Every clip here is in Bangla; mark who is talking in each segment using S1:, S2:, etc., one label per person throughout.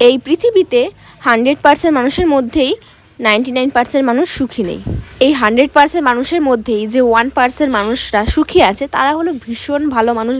S1: এই পৃথিবীতে হান্ড্রেড পার্সেন্ট মানুষের মধ্যেই নাইনটি নাইন পার্সেন্ট মানুষ সুখী নেই। এই হান্ড্রেড পার্সেন্ট মানুষের মধ্যেই যে ওয়ান পার্সেন্ট মানুষরা সুখী আছে, তারা হলো ভীষণ ভালো মানুষ।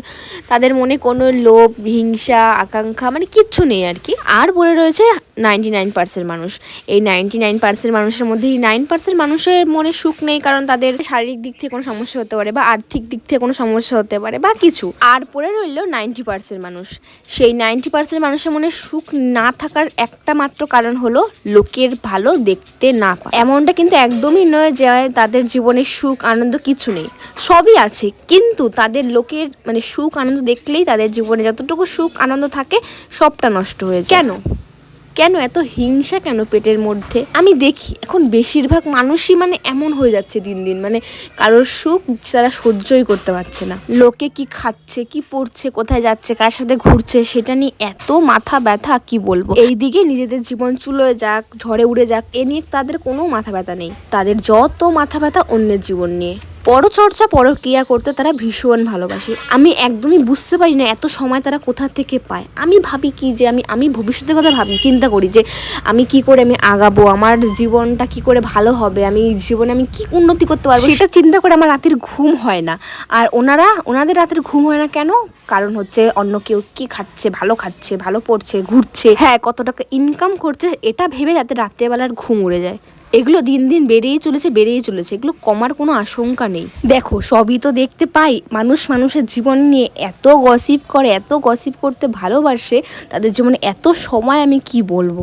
S1: তাদের মনে কোনো লোভ, হিংসা, আকাঙ্ক্ষা মানে কিচ্ছু নেই আর কি। আর বলে রয়েছে নাইনটি নাইন পার্সেন্ট মানুষ। এই নাইনটি নাইন পার্সেন্ট মানুষের মধ্যে এই নাইন পার্সেন্ট মানুষের মনে সুখ নেই কারণ তাদের শারীরিক দিক থেকে কোনো সমস্যা হতে পারে বা আর্থিক দিক থেকে কোনো সমস্যা হতে পারে বা কিছু। আর পড়ে রইল নাইনটি পার্সেন্ট মানুষ। সেই নাইনটি পার্সেন্ট মানুষের মনে সুখ না থাকার একটা মাত্র কারণ হলো লোকের ভালো দেখতে না পায় এমনটা কিন্তু একদমই নয় যে তাদের জীবনে সুখ, আনন্দ কিছু নেই। সবই আছে, কিন্তু তাদের লোকের মানে সুখ, আনন্দ দেখলেই তাদের জীবনে যতটুকু সুখ, আনন্দ থাকে, সবটা নষ্ট হয়ে যায়। কেন? কেন এত হিংসা কেন পেটের মধ্যে? আমি দেখি, এখন বেশিরভাগ মানুষই মানে এমন হয়ে যাচ্ছে দিন দিন মানে কারোর সুখ তারা সহ্যই করতে পারছে না। লোকে কি খাচ্ছে, কি পড়ছে, কোথায় যাচ্ছে, কার সাথে ঘুরছে, সেটা নিয়ে এত মাথা ব্যথা, কি বলব? এইদিকে নিজেদের জীবন চুলোয় যাক, ঝড়ে উড়ে যাক, এ নিয়ে তাদের কোনো মাথা ব্যথা নেই। তাদের যত মাথা ব্যথা অন্যের জীবন নিয়ে। পরচর্চা, পরক্রিয়া করতে তারা ভীষণ ভালোবাসে। আমি একদমই বুঝতে পারি না এত সময় তারা কোথা থেকে পায়। আমি ভাবি কি যে আমি আমি ভবিষ্যতের কথা ভাবি, চিন্তা করি যে আমি কি করে আমি আগাবো, আমার জীবনটা কি করে ভালো হবে, আমি জীবনে আমি কি উন্নতি করতে পারব, সেটা চিন্তা করে আমার রাতের ঘুম হয় না। আর ওনারা, ওনাদের রাতের ঘুম হয় না কেন? কারণ হচ্ছে অন্য কেউ কি খাচ্ছে, ভালো খাচ্ছে, ভালো পড়ছে, ঘুরছে হ্যাঁ কত টাকা ইনকাম করছে, এটা ভেবে যাতে রাত্রেবেলার ঘুম উড়ে যায়। এগুলো দিন দিন বেড়েই চলেছে বেড়েই চলেছে। এগুলো কমার কোনো আশঙ্কা নেই। দেখো, সবই তো দেখতে পাই। মানুষ মানুষের জীবন নিয়ে এত গসিপ করে, এত গসিপ করতে ভালোবাসে, তাদের জীবনে এত সময় আমি কি বলব?